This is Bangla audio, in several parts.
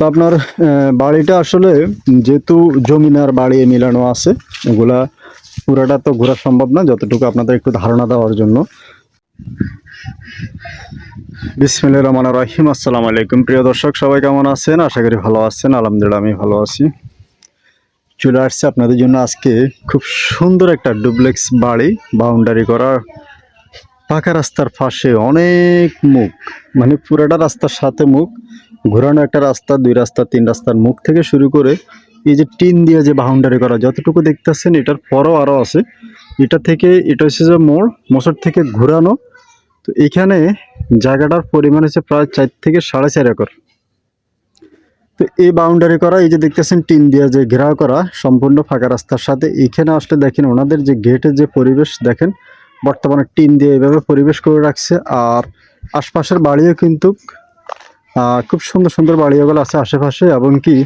তো আপনার বাড়িটা আসলে যেহেতু জমিন আর বাড়ি মিলানো আছে, এগুলা পুরাটা তো ঘোরা সম্ভব না, যতটুকু আপনাদের একটু ধারণা দেওয়ার জন্য। বিসমিল্লাহির রহমানির রহিম, আসসালামু আলাইকুম। প্রিয় দর্শক, সবাই কেমন আছেন? আশা করি ভালো আছেন, আলহামদুলিল্লাহ আমি ভালো আছি। চলে আসছে আপনাদের জন্য আজকে খুব সুন্দর একটা ডুপ্লেক্স বাড়ি, বাউন্ডারি করা পাকা রাস্তার পাশে অনেক মুখ মানে পুরাটা রাস্তার সাথে মুখ, ঘোরানো একটা রাস্তা, দুই রাস্তা, তিন রাস্তার মুখ থেকে শুরু করে এই যে টিন দিয়ে যে বাউন্ডারি করা, যতটুকু দেখতেছেন এটার পরও আরও আছে। এটা থেকে, এটা হচ্ছে যে মোড় মোচর থেকে ঘোরানো। তো এখানে জায়গাটার পরিমাণ হচ্ছে প্রায় চার থেকে সাড়ে চার একর। তো এই বাউন্ডারি করা, এই যে দেখতেছেন টিন দিয়ে যে ঘেরাও করা, সম্পূর্ণ ফাঁকা রাস্তার সাথে। এখানে আসলে দেখেন, ওনাদের যে গেটের যে পরিবেশ, দেখেন বর্তমানে টিন দিয়ে এভাবে পরিবেশ করে রাখছে। আর আশপাশের বাড়িও কিন্তু খুব সুন্দর সুন্দর বাড়িগুলো আছে আশেপাশে। এবং কি,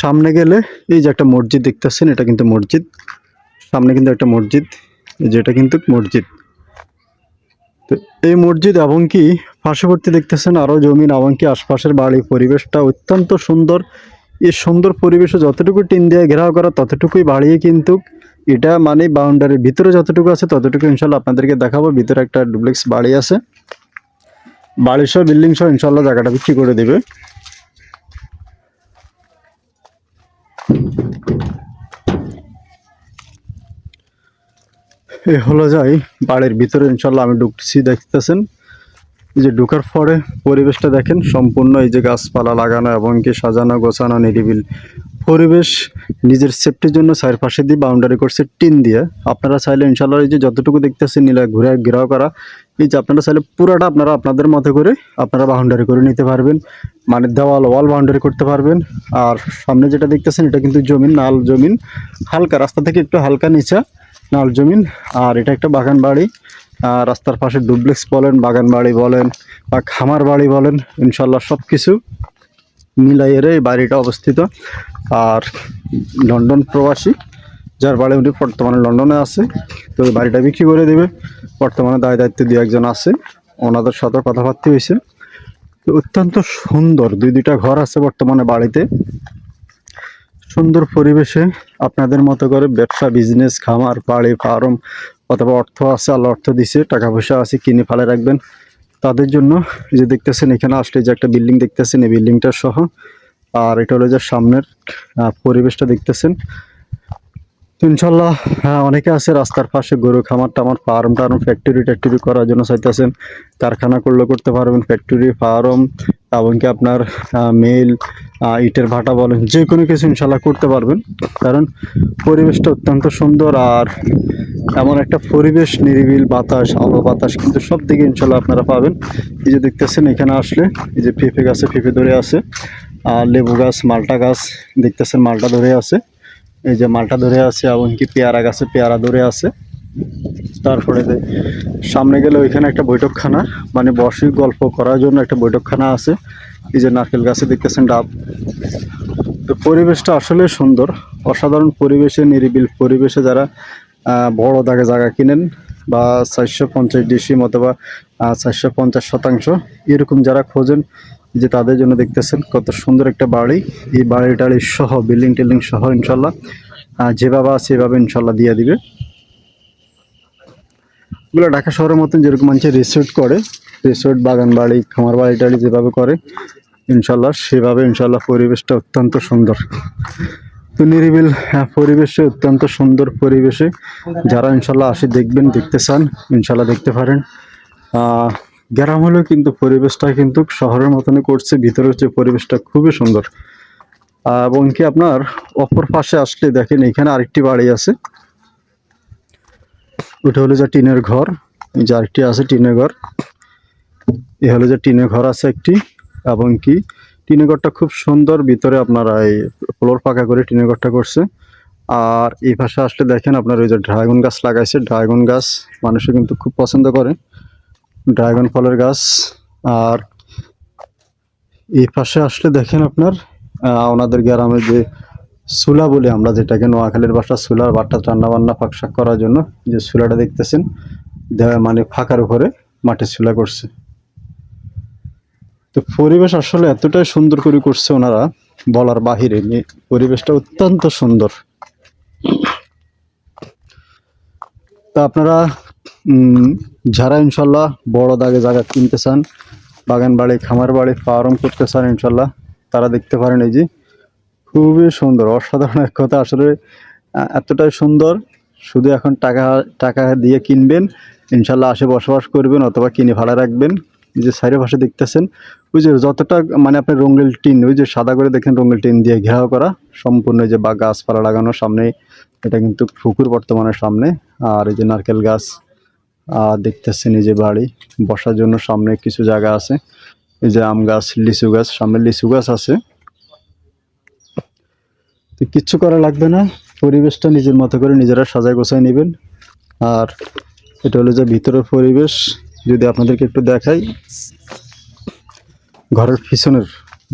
সামনে গেলে এই যে একটা মসজিদ দেখতেছেন, এটা কিন্তু মসজিদ। সামনে কিন্তু একটা মসজিদ, এই যে এটা কিন্তু মসজিদ। তো এই মসজিদ এবং কি, পার্শ্ববর্তী দেখতেছেন আরও জমিন এবং কি আশপাশের বাড়ি। পরিবেশটা অত্যন্ত সুন্দর। এই সুন্দর পরিবেশে যতটুকু টিন দিয়ে ঘেরাও করা, ততটুকুই বাড়িয়ে কিন্তু এটা মানে বাউন্ডারির ভিতরে যতটুকু আছে ততটুকু ইনশাল্লাহ আপনাদেরকে দেখাবো। ভিতরে একটা ডুপ্লেক্স বাড়ি আছে। বাড়ি সহ বিল্ডিং সহ ইনশাল্লাহ জায়গাটা বিক্রি করে দেবে। এ হলো যাই, বাড়ির ভিতরে ইনশাল্লাহ আমি ঢুকছি দেখতেছেন। এই যে ঢুকার পরে পরিবেশটা দেখেন, সম্পূর্ণ এই যে গাছপালা লাগানো এবং কি সাজানো গোছানো নিরিবিল। পরিবেশ নিজের সেফটির জন্য চারপাশে দিয়ে বাউন্ডারি করছে টিন দিয়ে। আপনারা চাইলে ইনশাল্লাহ এই যে যতটুকু দেখতেছেন নীলা ঘুরে ঘেরাও করা, এই যে আপনারা চাইলে পুরাটা আপনারা আপনাদের মতো করে আপনারা বাউন্ডারি করে নিতে পারবেন। মানে দেওয়াল ওয়াল বাউন্ডারি করতে পারবেন। আর সামনে যেটা দেখতেছেন, এটা কিন্তু জমিন, নাল জমিন। হালকা রাস্তা থেকে একটু হালকা নিচা নাল জমিন। আর এটা একটা বাগান বাড়ি। আর রাস্তার পাশে ডুপ্লেক্স বলেন, বাগান বাড়ি বলেন বা খামার বাড়ি বলেন ইনশাল্লাহ সব কিছু মিলাইয়ের এই বাড়িটা অবস্থিত। আর লন্ডন প্রবাসী, যার বাড়ি উনি বর্তমানে লন্ডনে আছে, তো এই বাড়িটা বিক্রি করে দেবে। বর্তমানে দায় দায়িত্ব দিয়ে একজন আছে, ওনাদের সাথে কথাবার্তা হয়েছে। তো অত্যন্ত সুন্দর, দুই দুইটা ঘর আছে বর্তমানে বাড়িতে। সুন্দর পরিবেশে আপনাদের মতো করে ব্যবসা বিজনেস খামার, বাড়ি, ফার্ম, অথবা অর্থ আছে, আল্লাহ অর্থ দিছে, টাকা পয়সা আছে, কিনে ফেলে রাখবেন। তাদের জন্য যে দেখতেছেন, এখানে আসলে যে একটা বিল্ডিং দেখতেছেন, এই বিল্ডিংটার সহ। আর এটা হলো যে সামনের পরিবেশটা দেখতেছেন। ইনশাল্লাহ হ্যাঁ অনেকে আছে রাস্তার পাশে গরু খামার টামার ফার্ম টার্ম ফ্যাক্টরি ট্যাক্টরি করার জন্য চাইতেছেন। কারখানা করলে করতে পারবেন ফ্যাক্টরি ফার্ম এমনকি আপনার মেল ইটের ভাটা বলেন, যে কোনো কিছু ইনশাল্লাহ করতে পারবেন। কারণ পরিবেশটা অত্যন্ত সুন্দর আর এমন একটা পরিবেশ নিরিবিল বাতাস, আলো বাতাস কিন্তু সব দিকে ইনশাল্লাহ আপনারা পাবেন। এই যে দেখতেছেন, এখানে আসলে এই যে পেঁপে গাছে পেঁপে ধরে আছে আর লেবু গাছ, মালটা গাছ, দেখতেছেন মালটা ধরে আছে। এই যে মালটা ধরে আছে, এমনকি পেয়ারা গাছে পেয়ারা ধরে আছে। তারপরে সামনে গেলে ওইখানে একটা বৈঠকখানা মানে বসে গল্প করার জন্য একটা বৈঠকখানা আছে। এই যে নারকেল গাছে দেখতেছেন ডাব। তো পরিবেশটা আসলে সুন্দর। অসাধারণ পরিবেশে, নিরিবিল পরিবেশে যারা বড় দাগে জায়গা কিনেন বা চারশো পঞ্চাশ ডিসিম অথবা চারশো পঞ্চাশ শতাংশ, এরকম যারা খোঁজেন যে তাদের জন্য দেখতেছেন, কত সুন্দর একটা বাড়ি। এই বাড়ি টাড়ি সহ বিল্ডিং টিল্ডিং সহ ইনশাল্লাহ যেভাবে আছে সেভাবে ইনশাল্লাহ দিয়ে দিবে। এগুলো ঢাকা শহরের মতন যেরকম মানুষ রিসোর্ট করে। রিসোর্ট বাগান বাড়ি, খামার বাড়ি টাড়ি যেভাবে করে, ইনশাল্লাহ সেভাবে ইনশাল্লাহ পরিবেশটা অত্যন্ত সুন্দর। তো নিরিবিল পরিবেশে, অত্যন্ত সুন্দর পরিবেশে যারা ইনশাল্লাহ আসি, দেখবেন, দেখতে চান, ইনশাল্লাহ দেখতে পারেন। গ্রাম হলেও কিন্তু পরিবেশটা কিন্তু শহরের মতনই করছে ভিতরে হচ্ছে পরিবেশটা খুবই সুন্দর। এবং কি আপনার অপর পাশে আসলে দেখেন, এখানে আরেকটি বাড়ি আছে। ওটা হলো যে টিনের ঘর যে আরেকটি আছে টিনের ঘর। এ হলো যে টিনের ঘর আছে একটি, এবং কি টিনের ঘরটা খুব সুন্দর, ভিতরে আপনারা এই ফ্লোর পাকা করে টিনের ঘরটা করছে। আর এই পাশে আসলে দেখেন আপনার ওই যে ড্রাগন গাছ লাগাইছে, ড্রাগন গাছ মানুষে কিন্তু খুব পছন্দ করে। ড্রাগন ফলের গাছ। আর এই পাশে আসলে দেখেন আপনার ওনাদের গ্রামে যে সুলা বলে আমরা, যেটাকে নোয়াখালীর বাসা সুলার বাট্টা রান্না বান্না ফাঁকশাক করার জন্য যে সুলাটা দেখতেছেন মানে ফাঁকার উপরে মাটির চুলা করছে। তো পরিবেশ আসলে এতটাই সুন্দর করে করছে ওনারা, বলার বাহিরে পরিবেশটা অত্যন্ত সুন্দর। তা আপনারা যারা ইনশাল্লাহ বড় দাগে জায়গা কিনতে চান, বাগান বাড়ি, খামার বাড়ি, ফার্ম করতে চান ইনশাল্লাহ, তারা দেখতে পারেন এই যে, খুবই সুন্দর, অসাধারণ এক কথা। আসলে এতটাই সুন্দর, শুধু এখন টাকা টাকা দিয়ে কিনবেন, ইনশাল্লাহ আসে বসবাস করবেন অথবা কিনে ভাড়া রাখবেন। এই যে সাইডে পাশে দেখতেছেন, ওই যে যতটা মানে আপনার রঙ্গিল টিন, ওই যে সাদা করে দেখেন রঙ্গিল টিন দিয়ে ঘেরাও করা, সম্পূর্ণ যে বা গাছপালা লাগানো সামনে, এটা কিন্তু পুকুর বর্তমানে সামনে, আর এই যে নারকেল গাছ দেখতেছেন এই যে বাড়ি। বসার জন্য সামনে কিছু জায়গা আছে। এই যে আম গাছ, লিচু গাছ, সামনে লিচু গাছ আছে। তো কিচ্ছু করা লাগবে না। পরিবেশটা নিজের মতো করে নিজেরা সাজায় গোছায় নেবেন। আর এটা হলো যে ভিতরের পরিবেশ। যদি আপনাদেরকে একটু দেখাই, ঘরের পিছনের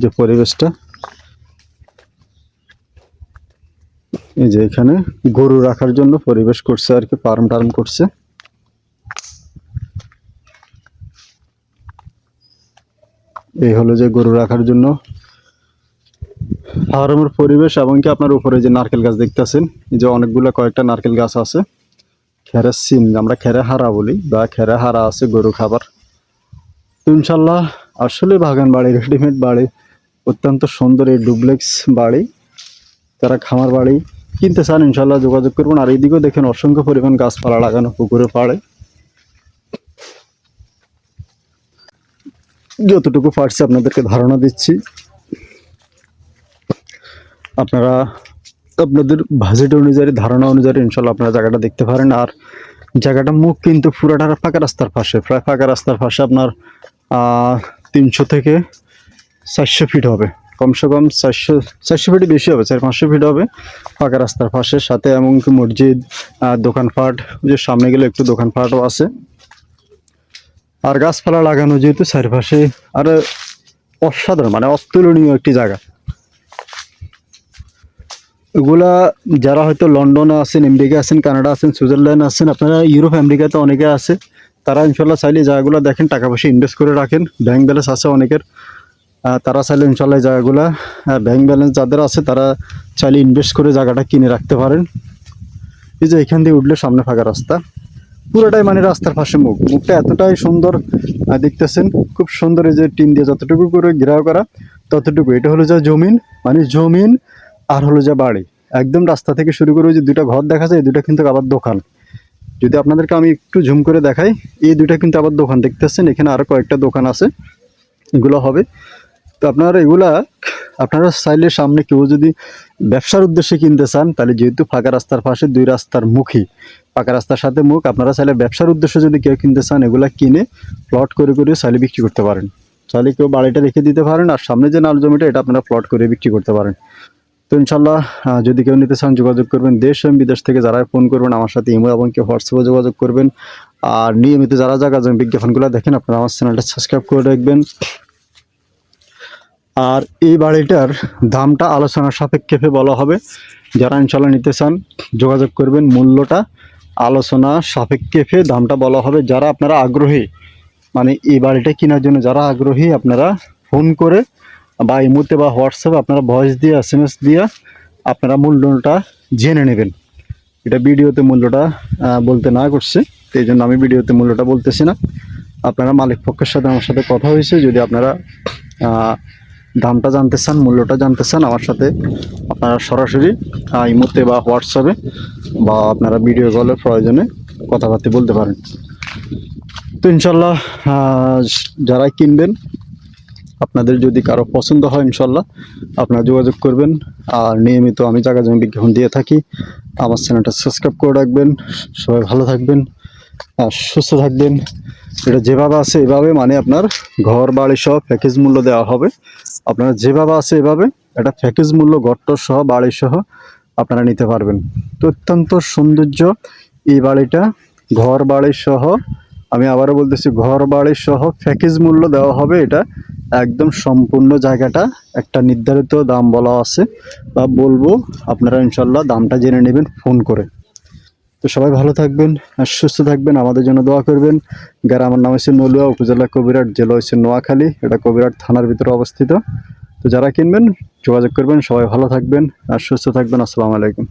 যে পরিবেশটা, এই যে এখানে গরু রাখার জন্য পরিবেশ করছে আর কি, ফার্ম টার্ম করছে। এই হলো যে গরু রাখার জন্য। ফার্মের পরিবেশ এবং কি আপনার উপরে যে নারকেল গাছ দেখতেছেন, এই যে অনেকগুলো কয়েকটা নারকেল গাছ আছে। খেরের সিম, আমরা খেরে হারা বলি, বা খেরে হারা আছে গরু খাবার। ইনশাল্লাহ আসলে বাগান বাড়ি, রেডিমেড বাড়ি, অত্যন্ত সুন্দর এই ডুপ্লেক্স বাড়ি, তারা খামার বাড়ি। কিনতে চান ইনশাল্লাহ যোগাযোগ করবেন। আর এইদিকেও দেখেন অসংখ্য পরিমাণ গাছপালা লাগানো পুকুরে পাড়ে। যতটুকু পারছি আপনাদেরকে ধারণা দিচ্ছি। আপনারা আপনাদের বাজেট অনুযায়ী, ধারণা অনুযায়ী ইনশাল্লাহ আপনারা জায়গাটা দেখতে পারেন। আর জায়গাটা মুখ কিন্তু পুরাটা ফাঁকা রাস্তার পাশে। প্রায় ফাঁকা রাস্তার পাশে আপনার তিনশো থেকে চারশো ফিট হবে। কমসে কম চারশো চারশো ফিটই বেশি হবে, চার পাঁচশো ফিট হবে ফাঁকা রাস্তার পাশে। সাথে এমনকি মসজিদ দোকানপাট, যে সামনে গেলে একটু দোকানপাটও আছে। আর গাছপালা লাগানো যেহেতু চারপাশে, আর অসাধারণ মানে অতুলনীয় একটি জায়গা। এগুলা যারা হয়তো লন্ডনে আছেন, আমেরিকা আছেন, কানাডা আছেন, সুইজারল্যান্ড আছেন, আপনারা ইউরোপ, আমেরিকাতে অনেকে আছে। তারা ইনশাল্লাহ চাইলে জায়গাগুলো দেখেন, টাকা পয়সা ইনভেস্ট করে রাখেন। ব্যাংক ব্যালেন্স আছে অনেকের। তারা চাইলে ইনশাল্লাহ জায়গাগুলা ব্যাংক ব্যালেন্স যাদের আছে, তারা চাইলে ইনভেস্ট করে জায়গাটা কিনে রাখতে পারেন। এই যে এখান দিয়ে উঠলে সামনে ফাঁকা রাস্তা। পুরোটাই মানে রাস্তার পাশে মুখ। মুখটা এতটাই সুন্দর দেখতেছেন, খুব সুন্দর এই যে টিন দিয়ে যতটুকু করে ঘেরাও করা, ততটুকু। এটা হলো যা জমিন মানে জমিন আর হলো যা বাড়ি। একদম রাস্তা থেকে শুরু করে যে দুটো ঘর দেখা যায়, এই দুটো কিন্তু আবার দোকান। যদি আপনাদেরকে আমি একটু ঝুম করে দেখাই, এই দুটো কিন্তু আবার দোকান। দেখতেছেন, এখানে আরও কয়েকটা দোকান আছে, এগুলো হবে। তো আপনারা এগুলা আপনারা চাইলে সামনে কেউ যদি ব্যবসার উদ্দেশ্যে কিনতে চান, তাহলে যেহেতু ফাঁকা রাস্তার পাশে, দুই রাস্তার মুখী পাকা রাস্তার সাথে মুখ, আপনারা চাইলে ব্যবসার উদ্দেশ্যে যদি কেউ কিনতে চান, এগুলো কিনে প্লট করে করে চাইলে বিক্রি করতে পারেন। চাইলে কেউ বাড়িটা রেখে দিতে পারেন, আর সামনে যে নাল জমিটা, এটা আপনারা প্লট করে বিক্রি করতে পারেন। তো ইনশাল্লাহ যদি কেউ নিতে চান, যোগাযোগ করবেন দেশ এবং বিদেশ থেকে যারা ফোন করবেন, আমার সাথে ইমো এবং কেউ হোয়াটসঅ্যাপে যোগাযোগ করবেন। আর নিয়মিত যারা জমি বিজ্ঞাপনগুলো দেখেন, আপনারা আমার চ্যানেলটা সাবস্ক্রাইব করে রাখবেন। আর এই বাড়িটার দামটা আলোচনার সাপেক্ষে বলা হবে। যারা ইনশাল্লাহ নিতে চান, যোগাযোগ করবেন। মূল্যটা আলোচনা সাপেক্ষে দামটা বলা হবে। যারা আপনারা আগ্রহী মানে এই বাড়িটা কেনার জন্য যারা আগ্রহী, আপনারা ফোন করে বা ইমোতে বা হোয়াটসঅ্যাপ আপনারা ভয়েস দিয়ে এস এম এস দিয়ে আপনারা মূল্যটা জেনে নেবেন। এটা ভিডিওতে মূল্যটা বলতে না করছে। এই জন্য আমি ভিডিওতে মূল্যটা বলতেছি না। আপনারা মালিক পক্ষের সাথে আমার সাথে কথা হয়েছে। যদি আপনারা দামটা জানতে চান, মূল্যটা জানতে চান, আমার সাথে আপনারা সরাসরি ইমোতে বা হোয়াটসঅ্যাপে বা আপনারা ভিডিও কলের প্রয়োজনে কথাবার্তা বলতে পারেন। তো ইনশাল্লাহ যারাই কিনবেন, আপনাদের যদি কারও পছন্দ হয় ইনশাল্লাহ, আপনারা যোগাযোগ করবেন। আর নিয়মিত আমি জায়গা জমি বিজ্ঞাপন দিয়ে থাকি। আমার চ্যানেলটা সাবস্ক্রাইব করে রাখবেন। সবাই ভালো থাকবেন। সুস্থ থাকবেন। এটা যেভাবে আছে এভাবে মানে আপনার ঘর, বাড়ি সহ প্যাকেজ মূল্য দেওয়া হবে। আপনারা যেভাবে আছে এভাবে এটা প্যাকেজ মূল্য, ঘরটর সহ, বাড়ি সহ আপনারা নিতে পারবেন। তো অত্যন্ত সৌন্দর্য এই বাড়িটা। ঘর, বাড়ি সহ, আমি আবারও বলতেছি, ঘর, বাড়ি সহ প্যাকেজ মূল্য দেওয়া হবে। এটা একদম সম্পূর্ণ জায়গাটা একটা নির্ধারিত দাম বলা আছে। বা বলব আপনারা ইনশাল্লাহ দামটা জেনে নেবেন ফোন করে। তো সবাই ভালো থাকবেন আর সুস্থ থাকবেন। আমাদের জন্য দোয়া করবেন। গ্রামের নাম হচ্ছে নলুয়া, উপজেলা কবিরাট জেলা হচ্ছে নোয়াখালী। এটা কবিরাট থানার ভিতরে অবস্থিত। তো যারা কিনবেন, যোগাযোগ করবেন। সবাই ভালো থাকবেন আর সুস্থ থাকবেন। আসসালামু আলাইকুম।